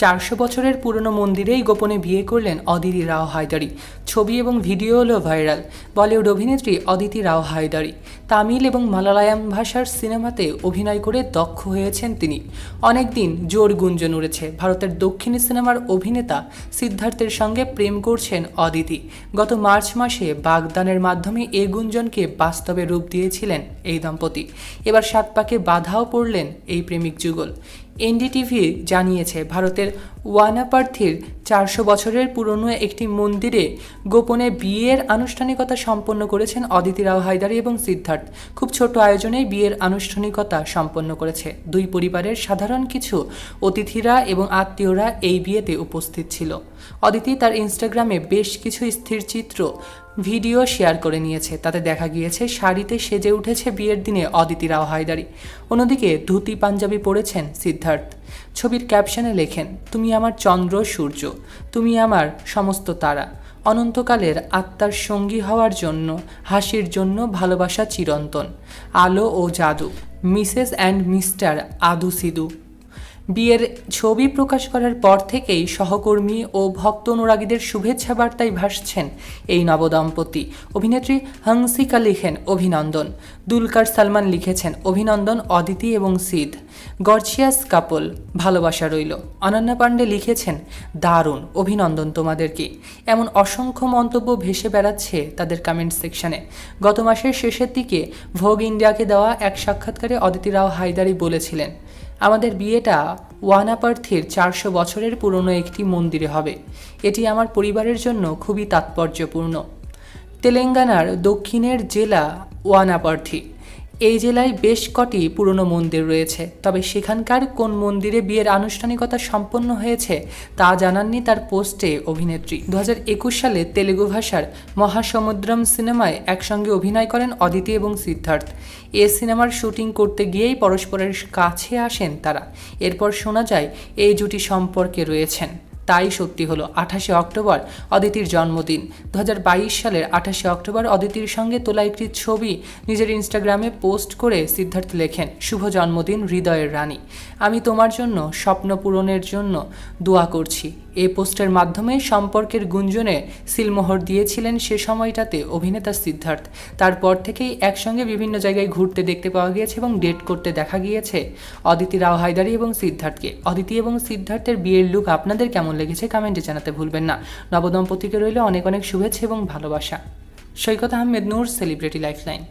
চারশো বছরের পুরনো মন্দিরেই গোপনে বিয়ে করলেন অদিরি রাও হায়দারি। ছবি এবং ভিডিও হলো ভাইরাল। বলিউড অভিনেত্রী অদিতি রাও হায়দারি। তামিল এবং মালায়ালাম ভাষার সিনেমাতে অভিনয় করে দক্ষ হয়েছেন তিনি। অনেকদিন জোর গুঞ্জন উড়েছে। ভারতের দক্ষিণী সিনেমার অভিনেতা সিদ্ধার্থের সঙ্গে প্রেম করছেন অদিতি। গত মার্চ মাসে বাগদানের মাধ্যমে এ গুঞ্জনকে বাস্তবে রূপ দিয়েছিলেন এই দম্পতি। এবার সাত পাকে বাধাও পড়লেন এই প্রেমিক যুগল। এনডিটিভি জানিয়েছে, ভারতের ওয়ানাপার্থির চারশো বছরের পুরনো একটি মন্দিরে গোপনে বিয়ের আনুষ্ঠানিকতা সম্পন্ন করেছেন অদিতি রাও হায়দারি এবং সিদ্ধার্থ। খুব ছোট আয়োজনে বিয়ের আনুষ্ঠানিকতা সম্পন্ন করেছে। দুই পরিবারের সাধারণ কিছু অতিথিরা এবং আত্মীয়রা এই বিয়েতে উপস্থিত ছিল। অদিতি তার ইনস্টাগ্রামে বেশ কিছু স্থির চিত্র ভিডিও শেয়ার করে নিয়েছে। তাতে দেখা গিয়েছে, শাড়িতে সেজে উঠেছে বিয়ের দিনে অদিতি রাও হায়দারি। অন্যদিকে ধুতি পাঞ্জাবি পরেছেন সিদ্ধার্থ। ছবির ক্যাপশনে লেখেন, তুমি আমার চন্দ্র, সূর্য। তুমি আমার সমস্ত তারা। অনন্তকালের আত্মার সঙ্গী হওয়ার জন্য, হাসির জন্য ভালোবাসা চিরন্তন। আলো ও জাদু। মিসেস অ্যান্ড মিস্টার আদু সিদু। বিয়ের ছবি প্রকাশ করার পর থেকেই সহকর্মী ও ভক্ত অনুরাগীদের শুভেচ্ছা বার্তায় ভাসছেন এই নবদম্পতি। অভিনেত্রী হংসিকা লিখেন অভিনন্দন। দুলকার সালমান লিখেছেন অভিনন্দন, অদিতি এবং সিদ। গর্জিয়াস কাপল, ভালোবাসা রইল। অনন্যা পাণ্ডে লিখেছেন, দারুণ, অভিনন্দন তোমাদেরকে। এমন অসংখ্য মন্তব্য ভেসে বেড়াচ্ছে তাদের কমেন্ট সেকশনে গত মাসের শেষের দিকে ভোগ ইন্ডিয়াকে দেওয়া এক সাক্ষাৎকারে অদিতি রাও হায়দারি বলেছিলেন আমাদের বিয়েটা ওয়ানাপার্থের চারশো বছরের পুরনো একটি মন্দিরে হবে। এটি আমার পরিবারের জন্য খুবই তাৎপর্যপূর্ণ। তেলেঙ্গানার দক্ষিণের জেলা ওয়ানাপার্থি। এই জেলায় বেশ কটি পুরনো মন্দির রয়েছে, তবে সেখানকার কোন মন্দিরে বিয়ের আনুষ্ঠানিকতা সম্পন্ন হয়েছে তা জানাননি তার পোস্টে অভিনেত্রী। দু হাজার একুশ সালে তেলেগু ভাষার মহাসমুদ্রম সিনেমায় একসঙ্গে অভিনয় করেন অদিতি এবং সিদ্ধার্থ। এ সিনেমার শুটিং করতে গিয়েই পরস্পরের কাছে আসেন তারা। এরপর শোনা যায়, এই জুটি সম্পর্কে রয়েছেন। তাই সত্যি হলো আঠাশে অক্টোবর অদিতির জন্মদিন। দু হাজার বাইশ সালের আঠাশে অক্টোবর অদিতির সঙ্গে তোলা একটি ছবি নিজের ইনস্টাগ্রামে পোস্ট করে সিদ্ধার্থ লেখেন, শুভ জন্মদিন, হৃদয়ের রানী। আমি তোমার জন্য, স্বপ্ন পূরণের জন্য দোয়া করছি। এ পোস্টের মাধ্যমে সম্পর্কের গুঞ্জনে সিলমোহর দিয়েছিলেন সে সময়টাতে অভিনেতা সিদ্ধার্থ। তারপর থেকেই একসঙ্গে বিভিন্ন জায়গায় ঘুরতে দেখতে পাওয়া গিয়েছে এবং ডেট করতে দেখা গিয়েছে অদিতি রাও হায়দারি এবং সিদ্ধার্থকে। অদিতি এবং সিদ্ধার্থের বিয়ের লুক আপনাদের কেমন লেগেছে কমেন্টে জানাতে ভুলবেন না। নবদম্পতিকে রইল অনেক অনেক শুভেচ্ছা এবং ভালোবাসা। Saikat Ahmed Noor celebrity lifeline